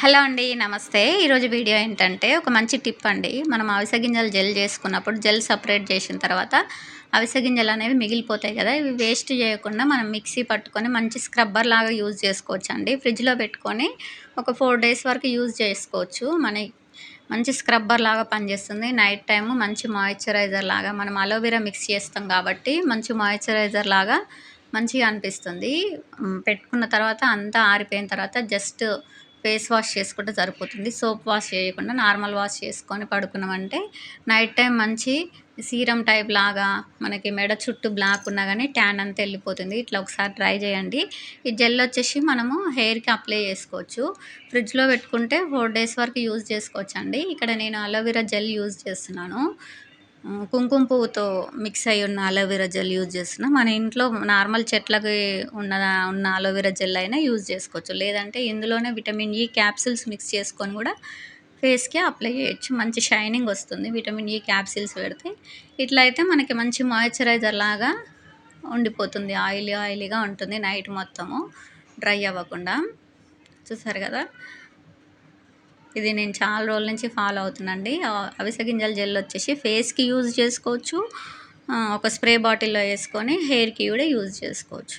Hello అండి నమస్తే. ఈరోజు వీడియో ఏంటంటే ఒక మంచి టిప్ అండి. మనం అవిసె గింజలు జెల్ చేసుకున్నప్పుడు జెల్ సపరేట్ చేసిన తర్వాత అవిసె గింజలు అనేవి మిగిలిపోతాయి కదా ఇవి వేస్ట్ చేయకుండా మనం మిక్సీ పట్టుకొని మంచి స్క్రబ్బర్ లాగా యూజ్ చేసుకోవచ్చు అండి ఫ్రిడ్జ్లో పెట్టుకొని ఒక ఫోర్ డేస్ వరకు యూజ్ చేసుకోవచ్చు. మన మంచి స్క్రబ్బర్ లాగా పనిచేస్తుంది. నైట్ టైము మంచి మాయిశ్చరైజర్ లాగా మనం అలోవెరా మిక్స్ చేస్తాం కాబట్టి మంచి మాయిశ్చరైజర్ లాగా మంచిగా అనిపిస్తుంది. పెట్టుకున్న తర్వాత అంతా ఆరిపోయిన తర్వాత జస్ట్ ఫేస్ వాష్ చేసుకుంటే సరిపోతుంది. సోప్ వాష్ చేయకుండా నార్మల్ వాష్ చేసుకొని పడుకున్నామంటే నైట్ టైం మంచి సీరం టైప్ లాగా మనకి మెడ చుట్టూ బ్లాక్ ఉన్నా కానీ ట్యాన్ అంతా వెళ్ళిపోతుంది. ఇట్లా ఒకసారి ట్రై చేయండి. ఈ జెల్ వచ్చేసి మనము హెయిర్కి అప్లై చేసుకోవచ్చు. ఫ్రిడ్జ్లో పెట్టుకుంటే ఫోర్ డేస్ వరకు యూజ్ చేసుకోవచ్చు అండి ఇక్కడ నేను అలోవెరా జెల్ యూజ్ చేస్తున్నాను. కుంకుమ పువ్వుతో మిక్స్ అయి ఉన్న అలోవెరా జెల్ యూజ్ చేసిన మన ఇంట్లో నార్మల్ చెట్లకి ఉన్న ఉన్న అలోవెరా జెల్ అయినా యూజ్ చేసుకోవచ్చు. లేదంటే ఇందులోనే విటమిన్ ఈ క్యాప్సిల్స్ మిక్స్ చేసుకొని కూడా ఫేస్కి అప్లై చేయొచ్చు. మంచి షైనింగ్ వస్తుంది. విటమిన్ ఈ క్యాప్సిల్స్ పెడితే ఇట్లా అయితే మనకి మంచి మాయిశ్చరైజర్ లాగా ఉండిపోతుంది. ఆయిలీ ఆయిలీగా ఉంటుంది. నైట్ మొత్తము డ్రై అవ్వకుండా. చూసారు కదా? ఇది నేను చాలా రోజుల నుంచి ఫాలో అవుతున్నాండి ఆ- అవిసె గింజల జెల్ వచ్చేసి ఫేస్కి యూజ్ చేసుకోవచ్చు. ఒక స్ప్రే బాటిల్లో వేసుకొని హెయిర్కి కూడా యూజ్ చేసుకోవచ్చు.